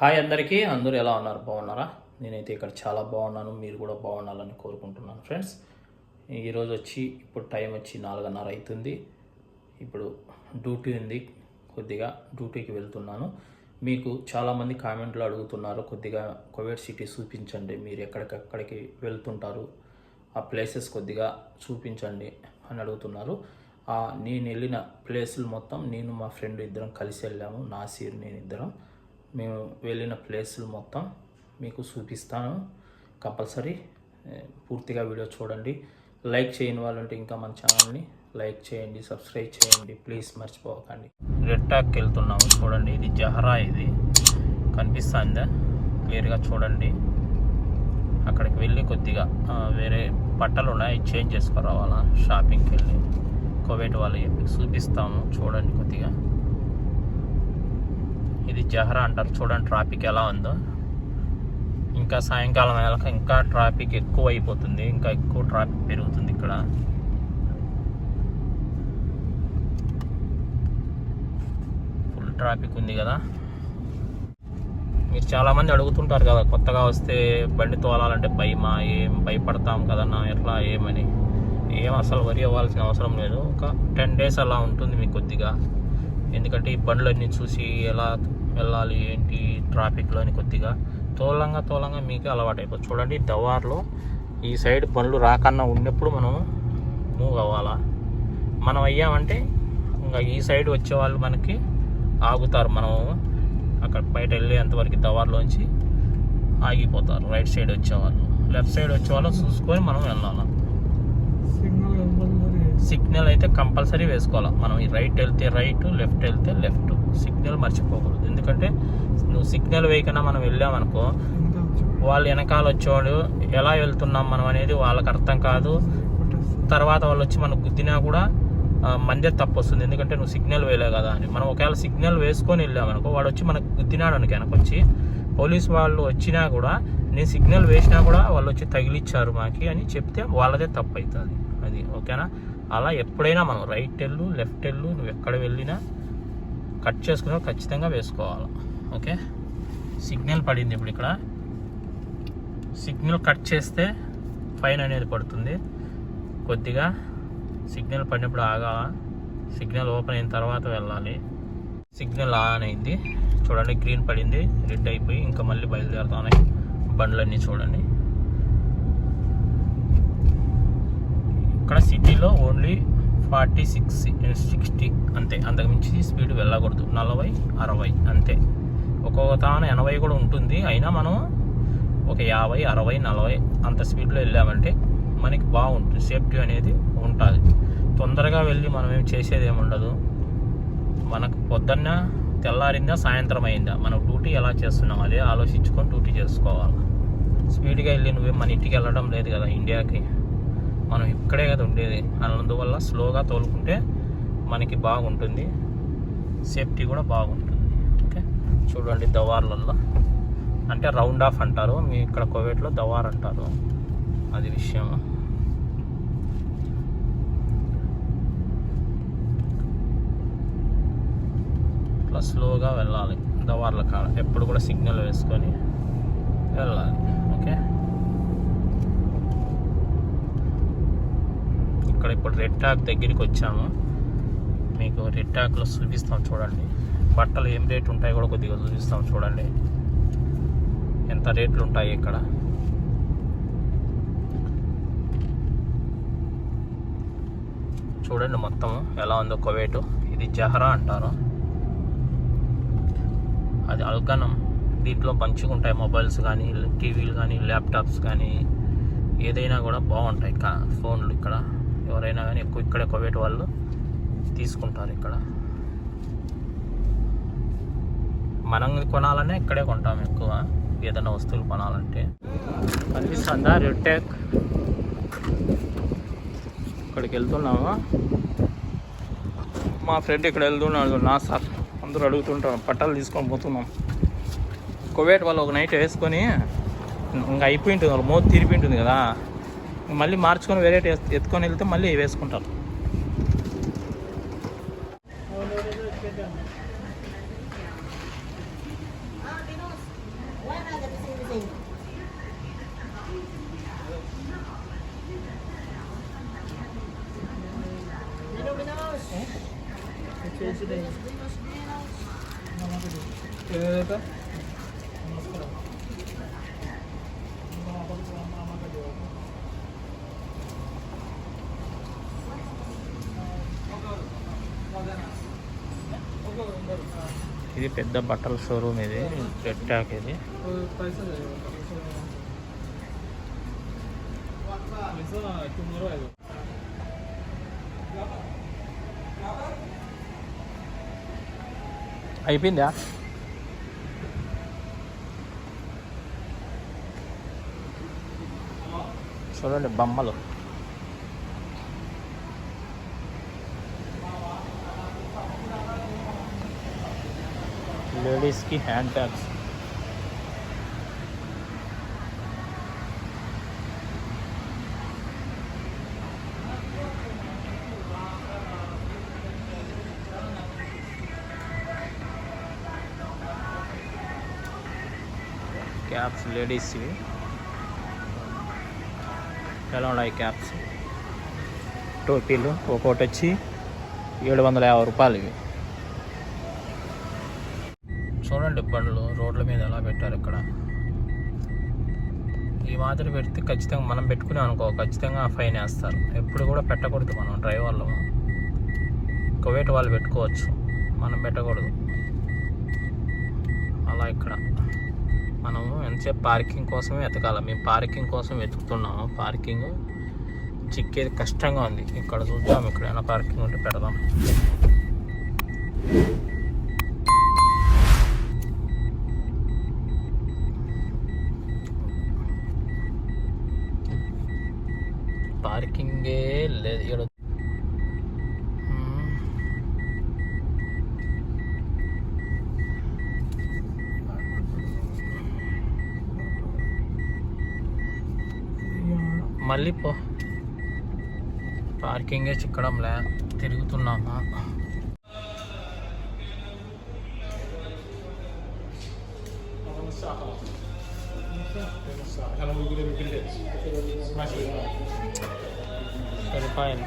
Hi అందరికీ. అందరూ ఎలా ఉన్నారు? బాగున్నారా? నేనైతే ఇక్కడ చాలా బాగున్నాను. మీరు కూడా బాగుండాలని కోరుకుంటున్నాను ఫ్రెండ్స్. ఈరోజు వచ్చి ఇప్పుడు టైం వచ్చి నాలుగున్నర అవుతుంది. ఇప్పుడు డ్యూటీ ఉంది. కొద్దిగా డ్యూటీకి వెళ్తున్నాను. మీకు చాలామంది కామెంట్లు అడుగుతున్నారు. కొద్దిగా కోవిడ్ సిటీ చూపించండి. మీరు ఎక్కడికక్కడికి వెళ్తుంటారు? ఆ ప్లేసెస్ కొద్దిగా చూపించండి అని అడుగుతున్నారు. నేను వెళ్ళిన ప్లేసులు మొత్తం నేను మా ఫ్రెండ్ ఇద్దరం కలిసి వెళ్ళాము. నాసీర్ నేను ఇద్దరం. మేము వెళ్ళిన ప్లేసులు మొత్తం మీకు చూపిస్తాను. కంపల్సరీ పూర్తిగా వీడియో చూడండి. లైక్ చేయని వాళ్ళు ఉంటే ఇంకా మన ఛానల్ని లైక్ చేయండి సబ్స్క్రైబ్ చేయండి. ప్లీజ్ మర్చిపోకండి. రెట్టాక్కి వెళ్తున్నాము చూడండి. ఇది జహరా ఇది. కనిపిస్తుందా? క్లియర్గా చూడండి. అక్కడికి వెళ్ళి కొద్దిగా వేరే బట్టలు ఉన్నాయి. చేంజ్ చేసుకురావాలా? షాపింగ్కి వెళ్ళి. కోవేట్ వాళ్ళు చూపిస్తాము. చూడండి కొద్దిగా. ఇది జహరా అంటారు. చూడండి ట్రాఫిక్ ఎలా ఉందో. ఇంకా సాయంకాలం అయ్యాక ఇంకా ట్రాఫిక్ ఎక్కువ అయిపోతుంది ఇంకా ఎక్కువ ట్రాఫిక్ పెరుగుతుంది ఇక్కడ. ఫుల్ ట్రాఫిక్ ఉంది కదా. మీరు చాలామంది అడుగుతుంటారు కదా కొత్తగా వస్తే బండి తోలాలంటే భయమా ఏం భయపడతాం కదన్నా ఎట్లా ఏమని. ఏం అసలు వరి అవ్వాల్సిన అవసరం లేదు. ఒక టెన్ డేస్ అలా ఉంటుంది మీకు కొద్దిగా. ఎందుకంటే ఈ బండ్లన్నీ చూసి ఎలా వెళ్ళాలి ఏంటి ట్రాఫిక్లో అని కొద్దిగా తోలంగా తోలంగా మీకే అలవాటు అయిపోతుంది చూడండి దవార్లో ఈ సైడ్ బండ్లు రాకన్నా ఉన్నప్పుడు మనం మూవ్ అవ్వాలా? మనం అయ్యామంటే ఇంకా ఈ సైడ్ వచ్చే వాళ్ళు మనకి ఆగుతారు. మనం అక్కడ బయట వెళ్ళేంతవరకు దవార్లోంచి ఆగిపోతారు. రైట్ సైడ్ వచ్చేవాళ్ళు లెఫ్ట్ సైడ్ వచ్చేవాళ్ళు చూసుకొని మనం వెళ్ళాలి? సిగ్నల్ అయితే కంపల్సరీ వేసుకోవాలి? మనం ఈ రైట్ వెళ్తే రైట్ లెఫ్ట్ వెళ్తే లెఫ్ట్ సిగ్నల్ మర్చిపోకూడదు. ఎందుకంటే నువ్వు సిగ్నల్ వేయకుండా మనం వెళ్ళామనుకో వాళ్ళు వెనకాల వచ్చేవాడు ఎలా వెళ్తున్నాం మనం అనేది వాళ్ళకి అర్థం కాదు. తర్వాత వాళ్ళు వచ్చి మనకు గుద్దినా కూడా మందే తప్పు వస్తుంది ఎందుకంటే నువ్వు సిగ్నల్ వేయలే కదా అని. మనం ఒకవేళ సిగ్నల్ వేసుకొని వెళ్ళామనుకో వాడు వచ్చి మనకు గుద్దినాడు అనుకో వెనకొచ్చి పోలీస్ వాళ్ళు వచ్చినా కూడా నేను సిగ్నల్ వేసినా కూడా వాళ్ళు వచ్చి తగిలిచ్చారు మాకి అని చెప్తే వాళ్ళదే తప్పు అవుతుంది అది ఓకేనా? అలా ఎప్పుడైనా మనం రైట్ వెళ్ళు లెఫ్ట్ వెళ్ళు నువ్వు ఎక్కడ వెళ్ళినా కట్ చేసుకుని ఖచ్చితంగా వేసుకోవాలి. ఓకే? సిగ్నల్ పడింది ఇప్పుడు ఇక్కడ. సిగ్నల్ కట్ చేస్తే ఫైన్ అనేది పడుతుంది. కొద్దిగా సిగ్నల్ పడినప్పుడు ఆగాల. సిగ్నల్ ఓపెన్ అయిన తర్వాత వెళ్ళాలి. సిగ్నల్ ఆన్ అయింది. చూడండి గ్రీన్ పడింది రెడ్ అయిపోయి ఇంకా మళ్ళీ బయలుదేరుతున్నాయి బండ్లన్నీ చూడండి. ఇక్కడ సిటీలో ఓన్లీ ఫార్టీ సిక్స్ సిక్స్టీ అంతే. అంతకుమించి స్పీడ్ వెళ్ళకూడదు. నలభై అరవై అంతే. ఒక్కొక్క తాను ఎనభై కూడా ఉంటుంది. అయినా మనం ఒక యాభై అరవై నలభై అంత స్పీడ్లో వెళ్ళామంటే మనకి బాగుంటుంది. సేఫ్టీ అనేది ఉంటుంది. తొందరగా వెళ్ళి మనం ఏం చేసేది ఉండదు. మనకు పొద్దున్న తెల్లారిందా సాయంత్రం అయిందా? మనం డ్యూటీ ఎలా చేస్తున్నాం? అదే ఆలోచించుకొని డ్యూటీ చేసుకోవాలి. స్పీడ్గా వెళ్ళి నువ్వే మన ఇంటికి వెళ్ళడం లేదు కదా ఇండియాకి. మనం ఇక్కడే కదా ఉండేది. అందువల్ల స్లోగా తోలుకుంటే మనకి బాగుంటుంది. సేఫ్టీ కూడా బాగుంటుంది. ఓకే చూడండి దవార్లలో. అంటే రౌండ్ ఆఫ్ అంటారు. మీ ఇక్కడ కోవేట్లో దవార్ అంటారు. అది విషయం. ఇట్లా స్లోగా వెళ్ళాలి. దవార్ల కాడ. ఎప్పుడు కూడా సిగ్నల్ వేసుకొని వెళ్ళాలి. ఓకే రెడ్ టాక్ దగ్గరికి వచ్చాము. మీకు రెడ్ టాక్లో చూపిస్తాం చూడండి. బట్టలు ఏం రేట్ ఉంటాయి కూడా కొద్దిగా చూపిస్తాం చూడండి. ఎంత రేట్లు ఉంటాయి ఇక్కడ? చూడండి మొత్తం ఎలా ఉందో కువైట్. ఇది జహరా అంటారు. అది అల్కనం. దీంట్లో మంచిగా ఉంటాయి మొబైల్స్ కానీ టీవీలు కానీ ల్యాప్టాప్స్ కానీ ఏదైనా కూడా బాగుంటాయి ఫోన్లు ఇక్కడ. ఎవరైనా కానీ ఎక్కువ ఇక్కడే కువైట్ వాళ్ళు తీసుకుంటారు ఇక్కడ. మనం కొనాలనే ఇక్కడే కొంటాం ఎక్కువ. ఏదైనా వస్తువులు కొనాలంటే. కనిపిస్తుందా రెడ్ టెక్ ఇక్కడికి వెళ్తున్నాము మా ఫ్రెండ్ ఇక్కడ వెళ్తున్నాడు నా సార్. అందరూ అడుగుతుంటాం పట్టాలు తీసుకొని పోతున్నాం. కువైట్ వాళ్ళు ఒక నైట్ వేసుకొని ఇంకా అయిపోయి ఉంటుంది వాళ్ళు మోత్ తిరిగి ఉంటుంది కదా. మళ్ళీ మార్చుకొని వెరైటీ ఎత్తుకొని వెళ్తే మళ్ళీ వేసుకుంటారు. నమస్కారం. ఇది పెద్ద బట్టల షోరూమ్ ఇది పెట్టాక ఇది. అయిపోయిందా? చూడండి బొమ్మలు. లేడీస్కి హ్యాండ్ బ్యాగ్స్. క్యాప్స్ లేడీస్వి ఎలా ఉన్నాయి క్యాప్స్ టోపీలు ఒక్కొక్కటి వచ్చి ఏడు వందల యాభై రూపాయలు ఇవి. చూడండి బండ్లు రోడ్ల మీద ఎలా పెట్టారు ఇక్కడ. ఈ మాదిరి పెడితే ఖచ్చితంగా మనం పెట్టుకునే అనుకో ఖచ్చితంగా ఫైన్ వేస్తారు. ఎప్పుడు కూడా పెట్టకూడదు మనం డ్రైవర్లు కువేట్ వాళ్ళు పెట్టుకోవచ్చు. మనం పెట్టకూడదు. అలా ఇక్కడ. మనము ఎంతసేపు పార్కింగ్ కోసమే వెతకాలి. మేము పార్కింగ్ కోసం వెతుకుతున్నాము. పార్కింగ్ చిక్కేది కష్టంగా ఉంది. ఇక్కడ చూద్దాం ఇక్కడ ఏమైనా పార్కింగ్ ఉంటే పెడదాం. లేదు ఇక్కడ మళ్ళీ పో. పార్కింగే చిక్కడంలే. తిరుగుతున్నామా? సరిపోయింది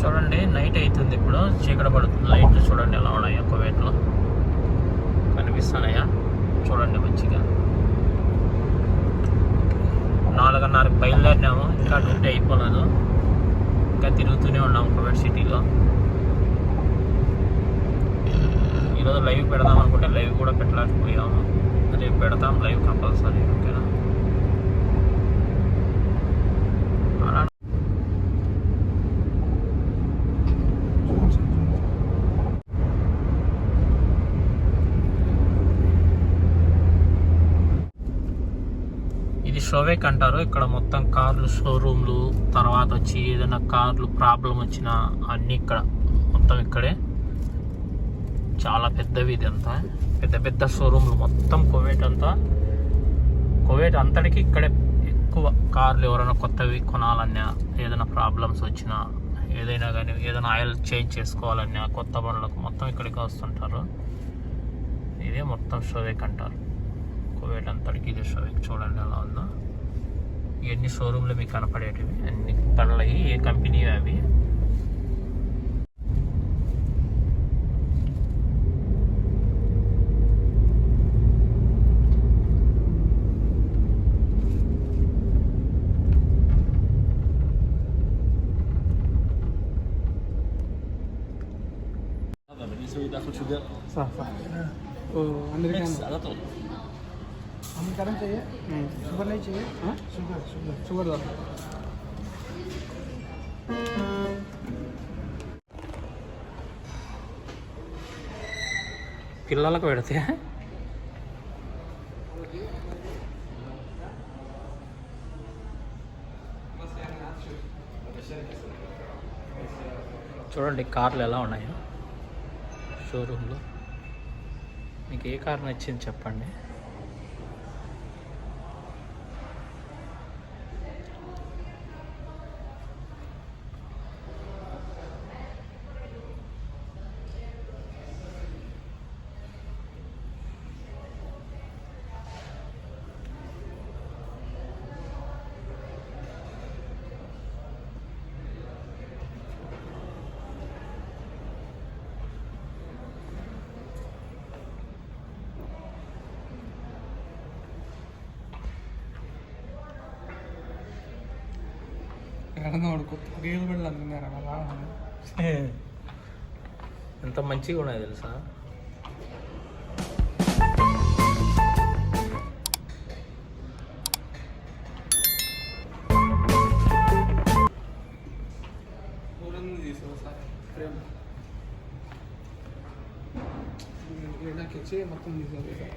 చూడండి నైట్ అవుతుంది ఇప్పుడు. చీకటి పడుతుంది. లైట్లు చూడండి ఎలా ఉన్నాయో. కువైట్లో కనిపిస్తున్నాయా? చూడండి మంచిగా. నాలుగున్నరకు బయలుదేరినాము. ఇంకా డ్యూటీ అయిపోలేదు. ఇంకా తిరుగుతూనే ఉన్నాము కోవిడ్ సిటీలో. ఈరోజు లైవ్ పెడదాం అనుకుంటే లైవ్ కూడా పెట్టలేకపోయాము. రేపు పెడతాం లైవ్ కంపల్సరీ ఓకేనా అలా ఇది అంటారు ఇక్కడ మొత్తం కార్లు షోరూమ్లు తర్వాత వచ్చి ఏదైనా కార్లు ప్రాబ్లం వచ్చినా అన్నీ ఇక్కడ మొత్తం ఇక్కడే. చాలా పెద్దవి ఇది అంతా. పెద్ద పెద్ద షోరూమ్లు మొత్తం కువైట్ అంతా. కువైట్ అంతటికి ఇక్కడే ఎక్కువ కార్లు ఎవరైనా కొత్తవి కొనాలన్నా ఏదైనా ప్రాబ్లమ్స్ వచ్చినా ఏదైనా కానీ ఏదైనా ఆయిల్ చేంజ్ చేసుకోవాలన్నా కొత్త బండ్లకు మొత్తం ఇక్కడికి వస్తుంటారు. ఇదే మొత్తం షోవేక్ అంటారు. కువైట్ అంతటికి ఇది షోవేక్ చూడండి ఎలా ఉందో. ini షోరూమ్లో మీకు కనపడేటివి అన్ని కనలయ్యి ini కంపెనీ అవి Sudah, sudah, sudah, sudah, sudah, sudah, sudah, sudah, sudah, sudah, sudah, sudah, sudah, sudah, sudah, American चाहिए शुगर नहीं चाहिए हाँ शुगर शुगर शुगर दो పిల్లలకు పెడితే చూడండి కార్లు ఎలా ఉన్నాయో షోరూంలో మీకు ఏ కార్ నచ్చింది చెప్పండి ఎక్కడ వాడుకోవచ్చు రీల్ బిడ్డలు అందుకున్నారు అలా ఎంత మంచిగా ఉన్నాయి తెలుసా? నాకు ఇచ్చి మొత్తం తీసుకోవాలి సార్